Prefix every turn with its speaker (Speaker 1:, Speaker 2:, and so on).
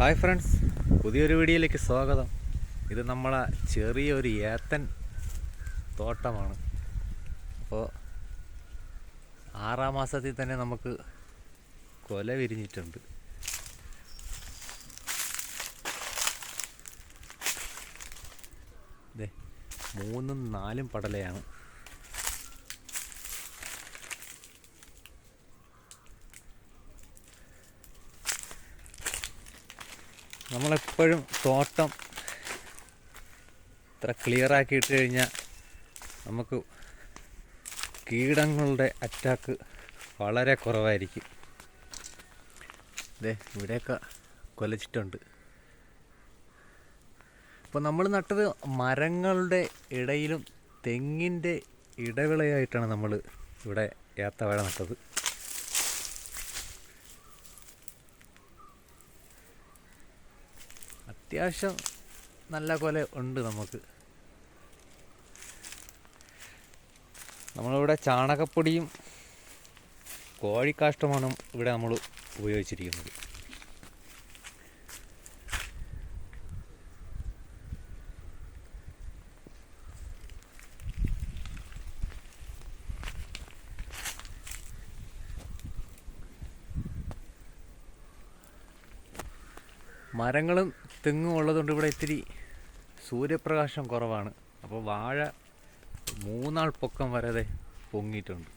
Speaker 1: Hi friends പുതിയൊരു വീഡിയോയിലേക്ക് സ്വാഗതം. ഇത് നമ്മളെ ചെറിയൊരു ഏത്തൻ തോട്ടമാണ്. അപ്പോൾ ആറാം മാസത്തിൽ തന്നെ നമുക്ക് കൊല വിരിഞ്ഞിട്ടുണ്ട്. മൂന്നും നാലും പടലയാണ്. നമ്മളെപ്പോഴും തോട്ടം ഇത്ര ക്ലിയർ ആക്കിയിട്ട് കഴിഞ്ഞാൽ നമുക്ക് കീടങ്ങളുടെ അറ്റാക്ക് വളരെ കുറവായിരിക്കും. ദേ ഇവിടെയൊക്കെ കൊലച്ചിട്ടുണ്ട്. അപ്പോൾ നമ്മൾ നട്ടത് മരങ്ങളുടെ ഇടയിലും തെങ്ങിന്റെ ഇടവിളയായിട്ടാണ് നമ്മൾ ഇവിടെ ഏത്തവാഴ നട്ടത്. അത്യാവശ്യം നല്ല കൊല ഉണ്ട് നമുക്ക്. നമ്മളിവിടെ ചാണകപ്പൊടിയും കോഴിക്കാഷ്ടമാണ് ഇവിടെ നമ്മൾ ഉപയോഗിച്ചിരിക്കുന്നത്. മരങ്ങളും തെങ്ങും ഉള്ളതുകൊണ്ട് ഇവിടെ ഇത്തിരി സൂര്യപ്രകാശം കുറവാണ്. അപ്പോൾ വാഴ മൂന്നാൾ പൊക്കം വരെ ദേ പൊങ്ങിയിട്ടുണ്ട്.